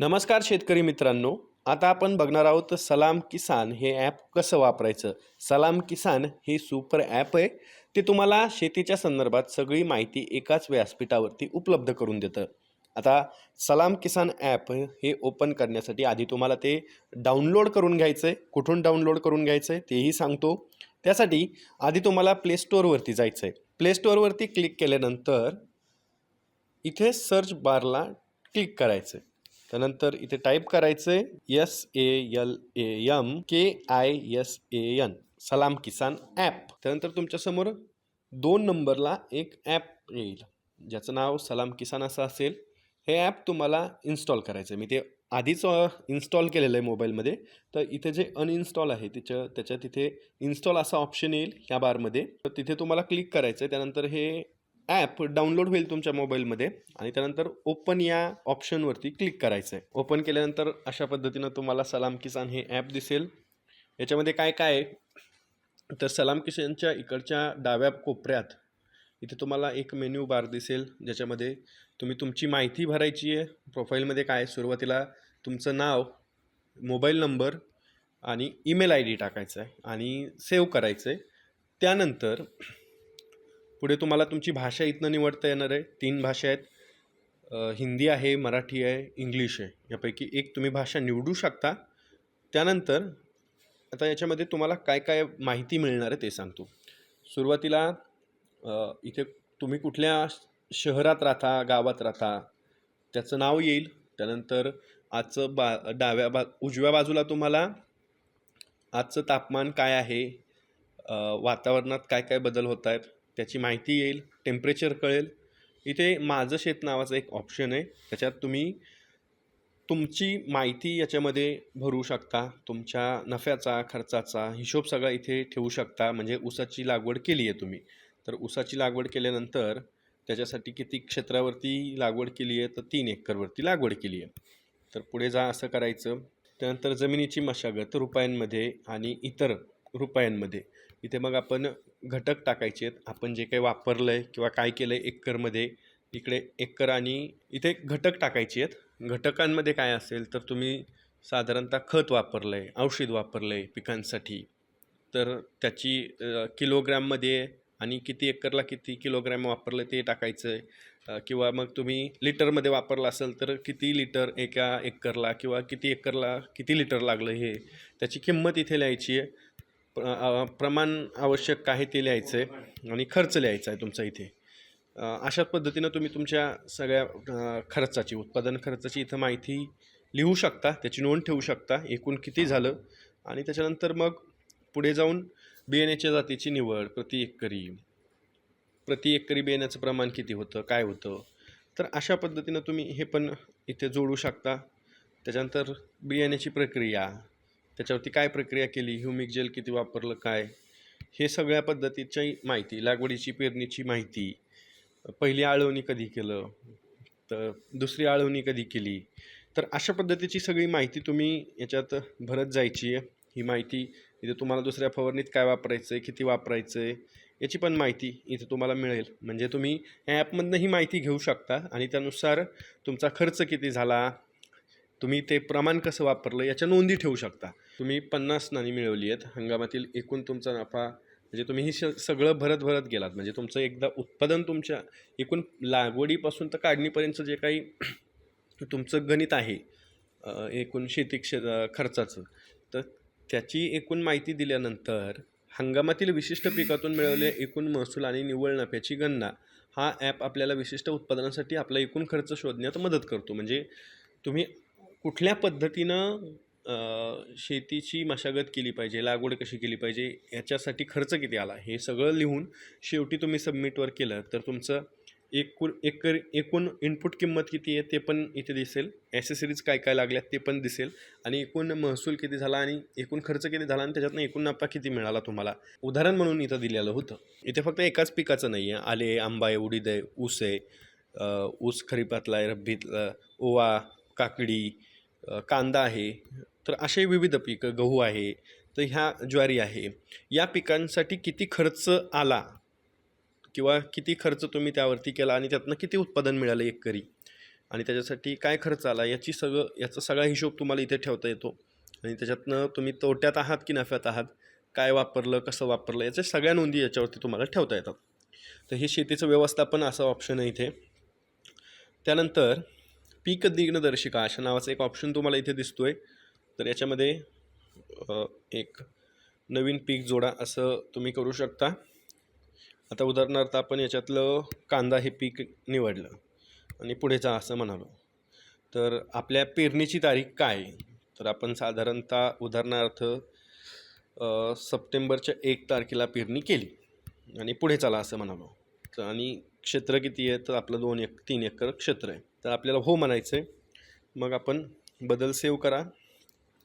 नमस्कार शेतकरी मित्रांनो आता आपण बघणार आहोत सलाम किसान हे ॲप कसं वापरायचं? सलाम किसान हे सुपर ॲप आहे. ते तुम्हाला शेतीच्या संदर्भात सगळी माहिती एकाच व्यासपीठावरती उपलब्ध करून देतं. आता सलाम किसान ॲप हे ओपन करण्यासाठी आधी तुम्हाला ते डाउनलोड करून घ्यायचं आहे कुठून डाउनलोड करून घ्यायचं आहे तेही सांगतो. त्यासाठी आधी तुम्हाला प्ले स्टोअरवरती जायचं आहे प्ले स्टोअरवरती क्लिक केल्यानंतर इथे सर्च बारला क्लिक करायचं आहे त्यानंतर इथे टाईप करायचं आहे S A L A M K I S A N Salam Kisan app त्यानंतर तुमच्यासमोर दोन नंबरला एक ॲप येईल ज्याचं नाव सलाम किसान असं असेल. हे ॲप तुम्हाला इन्स्टॉल करायचं आहे मी ते आधीच इन्स्टॉल केलेलं आहे मोबाईलमध्ये तर इथे जे अनइन्स्टॉल आहे तिच्या त्याच्या तिथे इन्स्टॉल असा ऑप्शन येईल ह्या बारमध्ये तर तिथे तुम्हाला क्लिक करायचं आहे त्यानंतर हे ॲप डाउनलोड होईल तुमच्या मोबाईलमध्ये आणि त्यानंतर ओपन या ऑप्शनवरती क्लिक करायचं आहे ओपन केल्यानंतर अशा पद्धतीनं तुम्हाला सलाम किसान हे ॲप दिसेल. याच्यामध्ये काय काय आहे? तर सलाम किसानच्या इकडच्या डाव्या कोपऱ्यात इथे तुम्हाला एक मेन्यू बार दिसेल ज्याच्यामध्ये तुम्ही तुमची माहिती भरायची आहे. प्रोफाईलमध्ये काय आहे? सुरुवातीला तुमचं नाव मोबाईल नंबर आणि ईमेल आय डी टाकायचं आहे आणि सेव्ह करायचं आहे त्यानंतर पुढे तुम्हाला तुमची भाषा इथनं निवडता येणार आहे. तीन भाषा आहेत. हिंदी आहे मराठी आहे इंग्लिश आहे. यापैकी एक तुम्ही भाषा निवडू शकता. त्यानंतर आता याच्यामध्ये तुम्हाला काय काय माहिती मिळणार आहे ते सांगतो. सुरुवातीला इथे तुम्ही कुठल्या शहरात राहता गावात राहता त्याचं नाव येईल. त्यानंतर आजचं बा डाव्या बा उजव्या बाजूला तुम्हाला आजचं तापमान काय आहे? वातावरणात काय काय बदल होत आहेत? त्याची माहिती येईल टेम्परेचर कळेल. इथे माझं शेत नावाचं एक ऑप्शन आहे. त्याच्यात तुम्ही तुमची माहिती याच्यामध्ये भरू शकता. तुमच्या नफ्याचा खर्चाचा हिशोब सगळा इथे ठेवू शकता. म्हणजे ऊसाची लागवड केली आहे तुम्ही. तर ऊसाची लागवड केल्यानंतर त्याच्यासाठी किती क्षेत्रावरती लागवड केली आहे? तर तीन एकरवरती लागवड केली आहे. तर पुढे जा असं करायचं. त्यानंतर जमिनीची मशागत रुपयांमध्ये आणि इतर रुपयांमध्ये. इथे मग आपण घटक टाकायचे आहेत. आपण जे काही वापरलं आहे किंवा काय केलं आहे एकरमध्ये इकडे एकर आणि इथे घटक टाकायचे आहेत. घटकांमध्ये काय असेल तर तुम्ही साधारणतः खत वापरलं आहे औषध वापरलं आहे पिकांसाठी. तर त्याची किलोग्रॅममध्ये आणि किती एकरला किती किलोग्रॅम वापरलं ते टाकायचं आहे किंवा मग तुम्ही लिटरमध्ये वापरलं असेल तर किती लिटर एका एकरला किंवा किती एकरला किती लिटर लागलं हे त्याची किंमत इथे लिहायची आहे. प्र- प्रमाण आवश्यक काय ते लिहायचं आहे आणि खर्च लिहायचा आहे तुमचा इथे. अशा पद्धतीनं तुम्ही तुमच्या सगळ्या खर्चाची उत्पादन खर्चाची इथं माहिती लिहू शकता त्याची नोंद ठेवू शकता एकूण किती झालं आणि त्याच्यानंतर मग पुढे जाऊन बियाण्याच्या जातीची निवड प्रति एकरी प्रति एकरी बियाण्याचं प्रमाण किती होतं काय होतं? तर अशा पद्धतीनं तुम्ही हे पण इथे जोडू शकता. त्याच्यानंतर बियाण्याची प्रक्रिया त्याच्यावरती काय प्रक्रिया केली ह्युमिक जेल किती वापरलं काय? हे सगळ्या पद्धतीची माहिती लागवडीची पेरणीची माहिती पहिली आळवणी कधी केलं तर दुसरी आळवणी कधी केली तर अशा पद्धतीची सगळी माहिती तुम्ही याच्यात भरत जायची आहे. ही माहिती इथे तुम्हाला दुसऱ्या फवारणीत काय वापरायचं आहे किती वापरायचं आहे याची पण माहिती इथे तुम्हाला मिळेल. म्हणजे तुम्ही या ॲपमधनं ही माहिती घेऊ शकता आणि त्यानुसार तुमचा खर्च किती झाला तुम्ही ते प्रमाण कसं वापरलं याच्या नोंदी ठेवू शकता. तुम्ही पन्नास नाणी मिळवली आहेत. हंगामातील एकूण तुमचा नफा म्हणजे तुम्ही ही स सगळं भरत भरत गेलात. म्हणजे तुमचं एकदा उत्पादन तुमच्या एकूण लागवडीपासून तर काढणीपर्यंतचं जे काही तुमचं गणित आहे एकूण शेती क्षे खर्चाचं तर त्याची एकूण माहिती दिल्यानंतर हंगामातील विशिष्ट पिकातून मिळवले एकूण महसूल आणि निव्वळ नफ्याची गणना हा ॲप आपल्याला विशिष्ट उत्पादनासाठी आपला एकूण खर्च शोधण्यात मदत करतो. म्हणजे तुम्ही कुठल्या पद्धतीनं शेतीची मशागत केली पाहिजे लागवड कशी केली पाहिजे याच्यासाठी खर्च किती आला? हे सगळं लिहून शेवटी तुम्ही सबमिटवर केलं तर तुमचं एकूण एकर एकूण इनपुट किंमत किती आहे ते पण इथे दिसेल. ॲसेसरीज काय काय लागल्यात ते पण दिसेल. आणि एकूण महसूल किती झाला आणि एकूण खर्च किती झाला आणि त्याच्यातनं एकूण नफा किती मिळाला तुम्हाला? उदाहरण म्हणून इथं दिलेलं होतं. इथे फक्त एकाच पिकाचं नाही आहे. आले आंबा आहे उडीद आहे ऊस आहे. ऊस खरीपातला आहे रब्बीतला ओवा काकडी कांदा आहे. तर असे विविध पिकं गहू आहे तर ह्या ज्वारी आहे. या पिकांसाठी किती खर्च आला? किंवा किती खर्च तुम्ही त्यावरती केला आणि त्यातनं किती उत्पादन मिळालं एकरी? आणि त्याच्यासाठी काय खर्च आला? याची सगळं याचा सगळा हिशोब तुम्हाला इथे ठेवता येतो. आणि त्याच्यातनं तुम्ही तोट्यात आहात की नफ्यात आहात? काय वापरलं कसं वापरलं? याच्या सगळ्या नोंदी याच्यावरती तुम्हाला ठेवता येतात. तर हे शेतीचं व्यवस्थापन असं ऑप्शन आहे इथे. त्यानंतर पीक दिग्नदर्शिका अशा नावाचा एक ऑप्शन तुम्हाला इथे दिसतो आहे तर याच्यामध्ये एक नवीन पीक जोडा असं तुम्ही करू शकता. आता उदाहरणार्थ आपण याच्यातलं कांदा हे पीक निवडलं आणि पुढे जा असं म्हणालो. तर आपल्या पेरणीची तारीख काय? आहे? तर आपण साधारणतः उदाहरणार्थ सप्टेंबरच्या एक तारखेला पेरणी केली आणि पुढे चला असं म्हणालो. तर आणि क्षेत्र किती आहे? तर आपलं दोन एक तीन एकर क्षेत्र आहे. तर आपल्याला हो म्हणायचं आहे मग आपण बदल सेव्ह करा.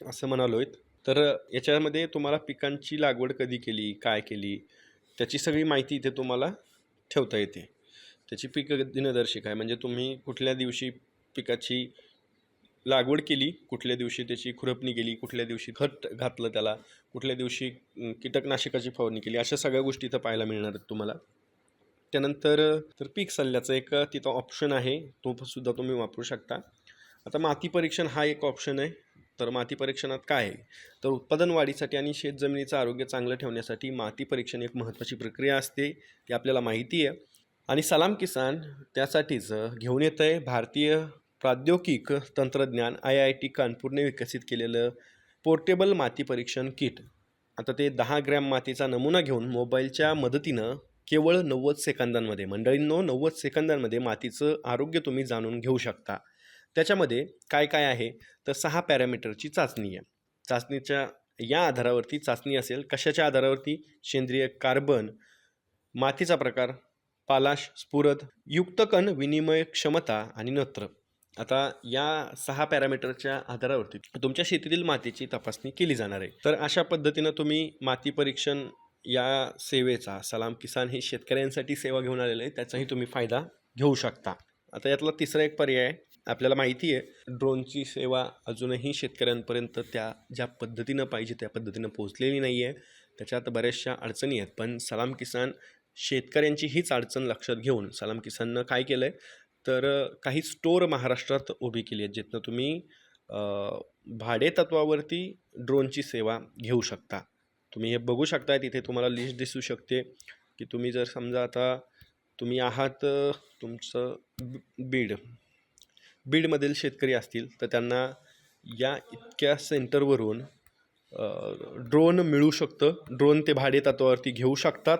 असं म्हणालो आहेत. तर याच्यामध्ये तुम्हाला पिकांची लागवड कधी केली काय केली त्याची सगळी माहिती इथे तुम्हाला ठेवता येते. त्याची पीक दिनदर्शिका आहे म्हणजे तुम्ही कुठल्या दिवशी पिकाची लागवड केली कुठल्या दिवशी त्याची खुरपणी केली कुठल्या दिवशी खत घातलं त्याला कुठल्या दिवशी कीटकनाशकाची फवारणी केली अशा सगळ्या गोष्टी इथं पाहायला मिळणार आहेत तुम्हाला. त्यानंतर तर पीक सल्ल्याचं एक तिथं ऑप्शन आहे तो सुद्धा तुम्ही वापरू शकता. आता माती परीक्षण हा एक ऑप्शन आहे. तर माती परीक्षणात काय? आहे तर उत्पादन वाढीसाठी आणि शेत जमिनीचं आरोग्य चांगलं ठेवण्यासाठी माती परीक्षण एक महत्त्वाची प्रक्रिया असते ती आपल्याला माहिती आहे. आणि सलाम किसान त्यासाठीच घेऊन येत आहे भारतीय प्राद्योगिक तंत्रज्ञान आय आय टी कानपूरने विकसित केलेलं पोर्टेबल माती परीक्षण किट. आता ते दहा ग्रॅम मातीचा नमुना घेऊन मोबाईलच्या मदतीनं केवळ नव्वद सेकंदांमध्ये मंडळींनो नव्वद सेकंदांमध्ये मातीचं आरोग्य तुम्ही जाणून घेऊ शकता. त्याच्यामध्ये काय काय आहे? तर सहा पॅरामीटरची चाचणी आहे. चाचणीच्या या आधारावरती चाचणी असेल कशाच्या आधारावरती? सेंद्रिय कार्बन मातीचा प्रकार पालाश स्फुरद युक्तकण विनिमय क्षमता आणि नत्र. आता या सहा पॅरामीटरच्या आधारावरती तुमच्या शेतीतील मातीची तपासणी केली जाणार आहे. तर अशा पद्धतीनं तुम्ही माती परीक्षण या सेवेचा सलाम किसान हे शेतकऱ्यांसाठी सेवा घेऊन आलेलं आहे त्याचाही तुम्ही फायदा घेऊ शकता. आता यातला तिसरा एक पर्याय आहे. आपल्याला माहिती आहे ड्रोनची सेवा अजूनही शेतकऱ्यांपर्यंत त्या ज्या पद्धतीनं पाहिजे त्या पद्धतीनं पोहोचलेली नाही आहे त्याच्यात बऱ्याचशा अडचणी आहेत. पण सलाम किसान शेतकऱ्यांची हीच अडचण लक्षात घेऊन सलाम किसाननं काय केलं आहे तर काही स्टोअर महाराष्ट्रात उभी केली आहेत जिथनं तुम्ही भाडेतत्वावरती भाडे तत्वावरती ड्रोनची सेवा घेऊ शकता. तुम्ही हे बघू शकता तिथे तुम्हाला लिस्ट दिसू शकते की तुम्ही जर समजा आता तुम्ही आहात तुमचं बीड. बीडमधील शेतकरी असतील तर त्यांना या इतक्या सेंटरवरून ड्रोन मिळू शकतं. ड्रोन ते भाडे तत्वावरती घेऊ शकतात.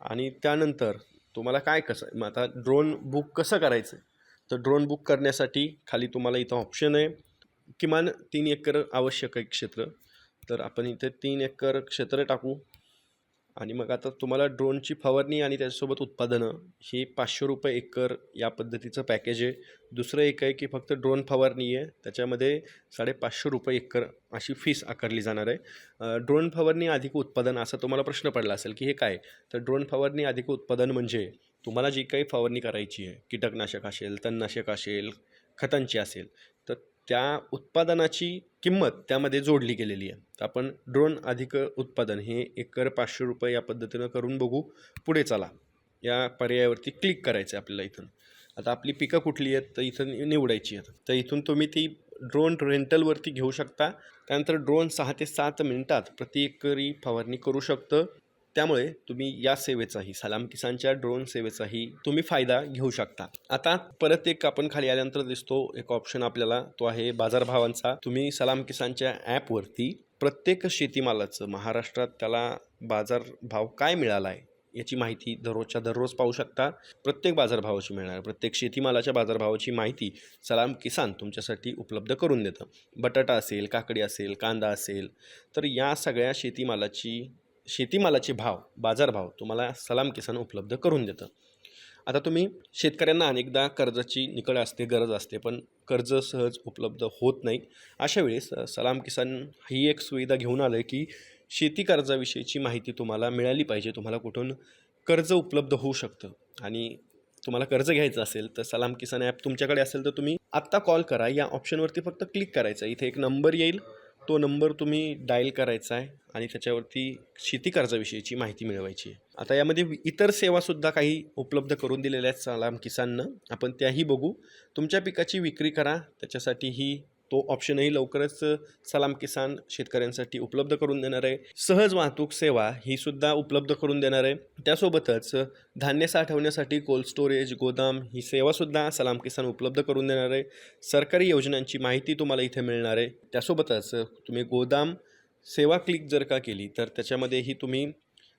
आणि त्यानंतर तुम्हाला काय कसं मग आता ड्रोन बुक कसं करायचं? तर ड्रोन बुक करण्यासाठी खाली तुम्हाला इथं ऑप्शन आहे. किमान तीन एकर आवश्यक आहे क्षेत्र. तर आपण इथे तीन एकर क्षेत्र टाकू. आणि मग आता तुम्हाला ड्रोनची फवारणी आणि त्याच्यासोबत उत्पादनं ही पाचशे रुपये एकर या पद्धतीचं पॅकेज आहे. दुसरं एक आहे की फक्त ड्रोन फवारणी आहे. त्याच्यामध्ये साडेपाचशे रुपये एकर अशी फीस आकारली जाणार आहे. ड्रोन फवारणी अधिक उत्पादन असा तुम्हाला प्रश्न पडला असेल की हे काय? तर ड्रोन फवारणी अधिक उत्पादन म्हणजे तुम्हाला जी काही फवारणी करायची आहे कीटकनाशक असेल तणनाशक असेल खतांची असेल तर त्या उत्पादनाची किंमत त्यामध्ये जोडली गेलेली आहे. तर आपण ड्रोन अधिक उत्पादन हे एकर पाचशे रुपये या पद्धतीनं करून बघू. पुढे चला. या पर्यायावरती क्लिक करायचं आहे आपल्याला इथून. आता आपली पिकं कुठली आहेत? तर इथं निवडायची आहेत. तर इथून तुम्ही ती ड्रोन रेंटलवरती घेऊ शकता. त्यानंतर ड्रोन सहा ते सात मिनिटात प्रति एकरी फवारणी करू शकतं. त्यामुळे तुम्ही या सेवेचाही सलाम किसानच्या ड्रोन सेवेचाही तुम्ही फायदा घेऊ शकता. आता परत एक आपण खाली आल्यानंतर दिसतो एक ऑप्शन आपल्याला तो आहे बाजारभावांचा. तुम्ही सलाम किसानच्या ॲपवरती प्रत्येक शेतीमालाचं महाराष्ट्रात त्याला बाजारभाव काय मिळाला आहे याची माहिती दररोजच्या दररोज पाहू शकता. प्रत्येक बाजारभावाची मिळणार प्रत्येक शेतीमालाच्या बाजारभावाची माहिती सलाम किसान तुमच्यासाठी उपलब्ध करून देतं. बटाटा असेल काकडी असेल कांदा असेल तर या सगळ्या शेतीमालाची शेतीमालाचे भाव बाजारभाव तुम्हाला सलाम किसान उपलब्ध करून देतं. आता तुम्ही शेतकऱ्यांना अनेकदा कर्जाची निकड असते गरज असते पण कर्ज सहज उपलब्ध होत नाही अशा वेळेस सलाम किसान ही एक सुविधा घेऊन आलं आहे की शेती कर्जाविषयीची माहिती तुम्हाला मिळाली पाहिजे तुम्हाला कुठून कर्ज उपलब्ध होऊ शकतं. आणि तुम्हाला कर्ज घ्यायचं असेल तर सलाम किसान ॲप तुमच्याकडे असेल तर तुम्ही आत्ता कॉल करा. या ऑप्शनवरती फक्त क्लिक करायचं. इथे एक नंबर येईल. तो नंबर तुम्ही डायल करायचा आहे आणि त्याच्यावरती शेती कर्जाविषयीची माहिती मिळवायची आहे. आता यामध्ये इतर सेवासुद्धा काही उपलब्ध करून दिलेल्या आहेत सलाम किसाननं. आपण त्याही बघू. तुमच्या पिकाची विक्री करा. त्याच्यासाठी ही तो ऑप्शनही लवकरच सलाम किसान शेतकऱ्यांसाठी उपलब्ध करून देणार आहे. सहज वाहतूक सेवा ही सुद्धा उपलब्ध करून देणार आहे. त्यासोबतच धान्य साठवण्यासाठी कोल्ड स्टोरेज गोदाम ही सेवासुद्धा सलाम किसान उपलब्ध करून देणार आहे. सरकारी योजनांची माहिती तुम्हाला इथे मिळणार आहे. त्यासोबतच तुम्ही गोदाम सेवा क्लिक जर का केली तर त्याच्यामध्येही तुम्ही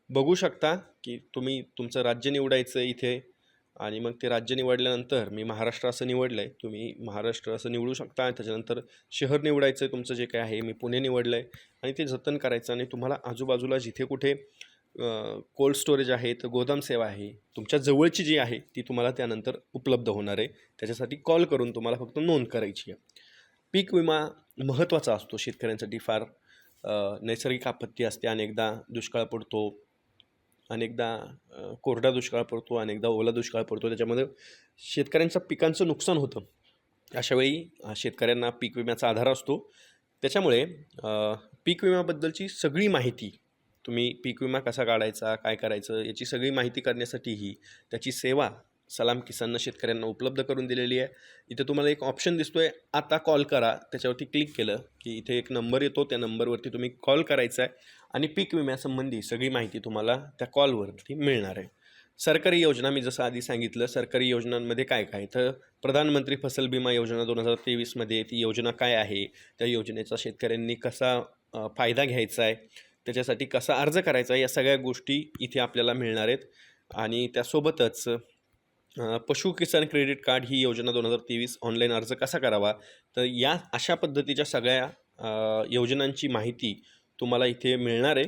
बघू शकता की तुम्ही तुमचं राज्य निवडायचं इथे. आणि मग ते राज्य निवडल्यानंतर मी महाराष्ट्र असं निवडलं आहे तुम्ही महाराष्ट्र असं निवडू शकता आणि त्याच्यानंतर शहर निवडायचं आहे तुमचं जे काय आहे मी पुणे निवडलं आहे आणि ते जतन करायचं आणि तुम्हाला आजूबाजूला जिथे कुठे कोल्ड स्टोरेज आहे तर गोदाम सेवा आहे तुमच्या जवळची जी आहे ती तुम्हाला त्यानंतर उपलब्ध होणार आहे. त्याच्यासाठी कॉल करून तुम्हाला फक्त नोंद करायची आहे. पीक विमा महत्त्वाचा असतो शेतकऱ्यांसाठी फार नैसर्गिक आपत्ती असते अनेकदा दुष्काळ पडतो अनेकदा कोरडा दुष्काळ पडतो अनेकदा ओला दुष्काळ पडतो. त्याच्यामध्ये शेतकऱ्यांच्या पिकांचं नुकसान होतं. अशावेळी शेतकऱ्यांना पीक विम्याचा आधार असतो. त्याच्यामुळे पीक विम्याबद्दलची सगळी माहिती तुम्ही पीक विमा कसा काढायचा काय करायचं याची सगळी माहिती करण्यासाठीही त्याची सेवा सलाम किसाननं शेतकऱ्यांना उपलब्ध करून दिलेली आहे. इथे तुम्हाला एक ऑप्शन दिसतो आहे आता कॉल करा. त्याच्यावरती क्लिक केलं की इथे एक नंबर येतो. त्या नंबरवरती तुम्ही कॉल करायचा आहे. आणि पीक विम्यासंबंधी सगळी माहिती तुम्हाला त्या कॉलवरती मिळणार आहे. सरकारी योजना मी जसं आधी सांगितलं सरकारी योजनांमध्ये काय काय? तर प्रधानमंत्री फसल बिमा योजना दोन हजार तेवीसमध्ये ती योजना काय आहे? त्या योजनेचा शेतकऱ्यांनी कसा फायदा घ्यायचा आहे? त्याच्यासाठी कसा अर्ज करायचा आहे? या सगळ्या गोष्टी इथे आपल्याला मिळणार आहेत. आणि त्यासोबतच पशु किसान क्रेडिट कार्ड ही योजना दोन हजार तेवीस ऑनलाईन अर्ज कसा करावा? तर या अशा पद्धतीच्या सगळ्या योजनांची माहिती तुम्हाला इथे मिळणार आहे.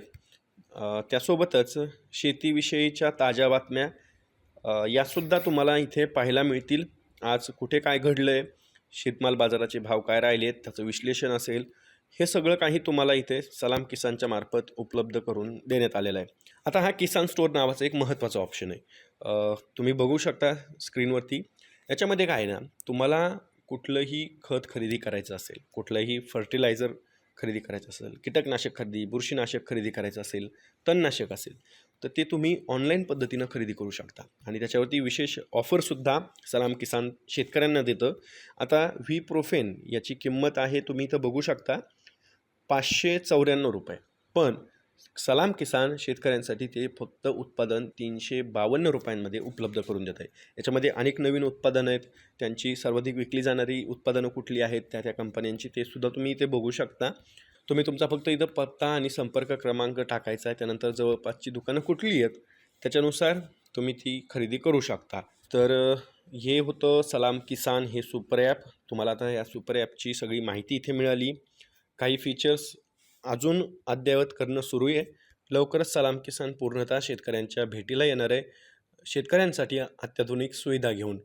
त्यासोबतच शेतीविषयीच्या ताज्या बातम्या यासुद्धा तुम्हाला इथे पाहायला मिळतील. आज कुठे काय घडलं आहे शेतमाल बाजाराचे भाव काय राहिलेत त्याचं विश्लेषण असेल हे सगळं काही तुम्हाला इथे सलाम किसानच्या मार्फत उपलब्ध करून देण्यात आलेलं आहे. आता हा किसान स्टोअर नावाचा एक महत्त्वाचा ऑप्शन आहे. तुम्ही बघू शकता स्क्रीनवरती. याच्यामध्ये काय आहे ना तुम्हाला कुठलंही खत खरेदी करायचं असेल कुठलंही फर्टिलायझर खरेदी करायचं असेल कीटकनाशक खरेदी बुरशीनाशक खरेदी करायचं असेल तणनाशक असेल तर ते तुम्ही ऑनलाईन पद्धतीनं खरेदी करू शकता. आणि त्याच्यावरती विशेष ऑफरसुद्धा सलाम किसान शेतकऱ्यांना देतं. आता व्ही प्रोफेन याची किंमत आहे तुम्ही इथं बघू शकता पाचशे चौऱ्याण्णव रुपये. पण सलाम किसान शेतकऱ्यांसाठी ते फक्त उत्पादन तीनशे बावन्न रुपयांमध्ये उपलब्ध करून देत आहे. याच्यामध्ये अनेक नवीन उत्पादनं आहेत. त्यांची सर्वाधिक विकली जाणारी उत्पादनं कुठली आहेत त्या त्या कंपन्यांची ते सुद्धा तुम्ही इथे बघू शकता. तुम्ही तुमचा फक्त इथं पत्ता आणि संपर्क क्रमांक टाकायचा आहे. त्यानंतर जवळपासची दुकानं कुठली आहेत त्याच्यानुसार तुम्ही ती खरेदी करू शकता. तर हे होतं सलाम किसान हे सुपर ॲप. तुम्हाला आता या सुपर ॲपची सगळी माहिती इथे मिळाली. काही फीचर्स अजून अद्ययावत करणं सुरू आहे. लवकरच सलाम किसान पूर्णतः शेतकऱ्यांच्या भेटीला येणार आहे. शेतकऱ्यांसाठी अत्याधुनिक सुविधा घेऊन.